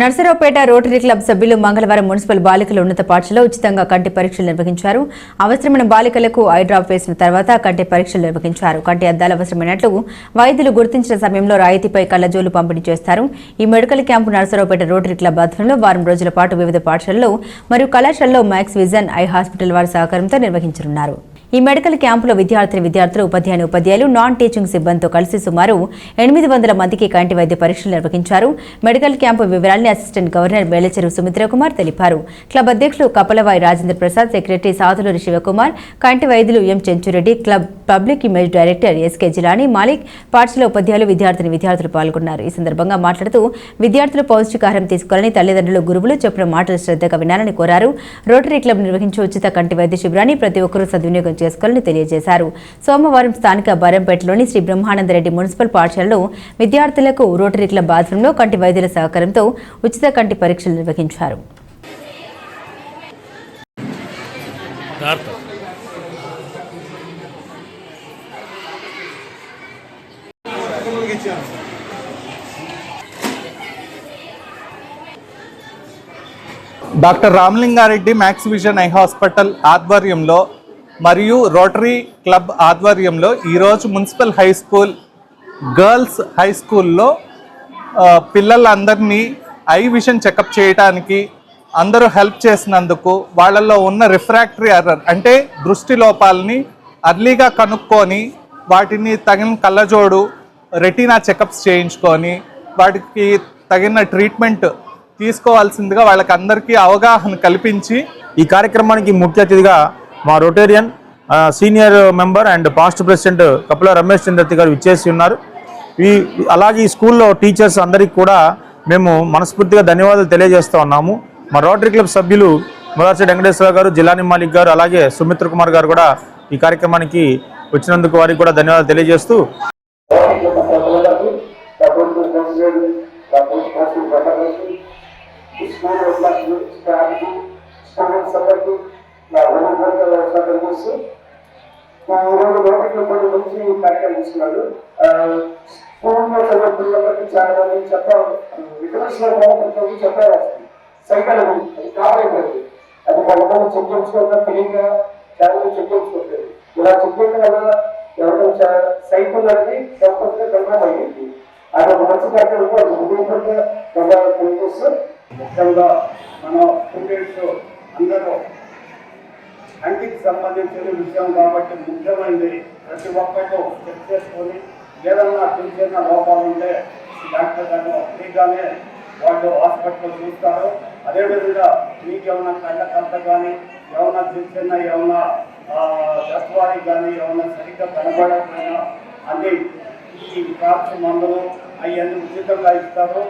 Narasaraopet rotary club సభ్యులు మంగళవారం municipal బాలికల ఉన్నత పాఠశాలలో ఉచితంగా కంటి పరీక్షలు నిర్వహించారు. అవసరమైన బాలికలకు ఐ డ్రాప్ వేసిన తర్వాత కంటి పరీక్షలు నిర్వహించారు. కంటి అద్దాలు అవసరమైనట్లు వైద్యులు గుర్తించిన సమయంలో రాయితీపై కళ్ళజోలు పంపిణీ చేస్తారు. ఈ medical camp Narasaraopet Rotary club ఆధ్వర్యంలో వారం రోజుల పాటు వివిధ పాఠశాలల్లో మరియు కళాశాలలో మ్యాక్స్ విజన్ ఐ హాస్పిటల్ వారి సహకారంతో నిర్వహించనున్నారు. ఈ మెడికల్ క్యాంపులో విద్యార్థిని విద్యార్థులు ఉపాధ్యాయుని ఉపాధ్యాయులు నాన్ టీచింగ్ సిబ్బందితో కలిసి సుమారు ఎనిమిది వందల మందికి కంటి వైద్య పరీక్షలు నిర్వహించారు. మెడికల్ క్యాంపు వివరాల్ని అసిస్టెంట్ గవర్నర్ మేలచెరు సుమిత్ర కుమార్ తెలిపారు. క్లబ్ అధ్యక్షులు కపలవాయి రాజేంద్ర ప్రసాద్ సెక్రటరీ సాధులూరి శివకుమార్ కంటి వైద్యులు M Chenchureddy club public image director SK Jilani Malik పాఠశాల ఉపాధ్యాయులు విద్యార్థిని విద్యార్థులు పాల్గొన్నారు. ఈ సందర్భంగా మాట్లాడుతూ విద్యార్థులు పౌష్టికాహారం తీసుకోవాలని తల్లిదండ్రులు గురువులు చెప్పిన మాటలు శ్రద్ధగా వినాలని కోరారు. రోటరీ క్లబ్ నిర్వహించే ఉచిత కంటి వైద్య శిబిరాన్ని ప్రతి ఒక్కరూ సద్వినియోగం చేసుకోవాలని తెలియజేశారు. సోమవారం స్థానిక బరంపేటలోని శ్రీ బ్రహ్మానందరెడ్డి మున్సిపల్ పాఠశాలలో విద్యార్థులకు రోటరీ క్లబ్ ఆధ్వర్యంలో కంటి వైద్యుల సహకారంతో ఉచిత కంటి పరీక్షలు నిర్వహించారు. Doctor Ramalingareddy Max vision eye hospital ఆధ్వర్యంలో మరియు రోటరీ క్లబ్ ఆధ్వర్యంలో ఈరోజు municipal high school girls high స్కూల్లో పిల్లలందరినీ ఐ విషన్ చెకప్ చేయడానికి అందరూ హెల్ప్ చేసినందుకు వాళ్ళల్లో ఉన్న రిఫ్రాక్టరీ ఎర్రర్ అంటే దృష్టి లోపాలని అర్లీగా కనుక్కొని వాటిని తగిన కళ్ళజోడు రెటీనా చెకప్స్ చేయించుకొని వాటికి తగిన ట్రీట్మెంట్ తీసుకోవాల్సిందిగా వాళ్ళకి అందరికీ అవగాహన కల్పించి ఈ కార్యక్రమానికి ముఖ్య అతిథిగా మా Rotarian senior member and past president Kapila Ramesh Chandrathi గారు ఇచ్చేసి ఉన్నారు. ఈ అలాగే ఈ స్కూల్లో టీచర్స్ అందరికీ కూడా మేము మనస్ఫూర్తిగా ధన్యవాదాలు తెలియజేస్తూ ఉన్నాము. మా రోటరీ క్లబ్ సభ్యులు మొదటి వెంకటేశ్వర గారు జిల్లాని మాలిక్ గారు అలాగే సుమిత్ర కుమార్ గారు కూడా ఈ కార్యక్రమానికి వచ్చినందుకు వారికి కూడా ధన్యవాదాలు తెలియజేస్తూ ఈరోజు లోపల కొన్ని నుంచి కార్యక్రమం ఇస్తున్నాడు స్కూల్లో చదువుతున్నప్పటికీ చాలా మంది చెప్పారు. ఇంటర్నేషనల్ బాగుంటుంది చెప్పారు సైకిల్ అది కావాలి అది కొంతమంది చెక్ తెలియగా చాలా మంది చెక్ ఇలా చెక్ వల్ల ఎవరైనా సైకిల్ అనేది కంపల్సరీ కన్ఫర్మ్ అయ్యింది అది ఒక మంచి కార్యక్రమం కూడా హృదయపూర్వక ధన్యవాదాలు తెలియజేస్తూ ముఖ్యంగా మన స్టూడెంట్స్ అందరూ కంటికి సంబంధించిన విషయం కాబట్టి ముఖ్యమైనది ప్రతి ఒక్కరితో చెక్ చేసుకొని ఏదన్నా చిన్న చిన్న లోపాలు ఉంటే డాక్టర్ గారు ఫ్రీగానే వాళ్ళు హాస్పిటల్లో చూస్తారు. అదేవిధంగా మీకు ఏమైనా కళ్ళ కానీ ఏమైనా చిన్న చిన్న ఏమైనా దస్వారి కానీ ఏమైనా సరిగ్గా కనబడకపోయినా అన్ని ఈ కాల్చి మందులు అవన్నీ ఉచితంగా ఇస్తారు.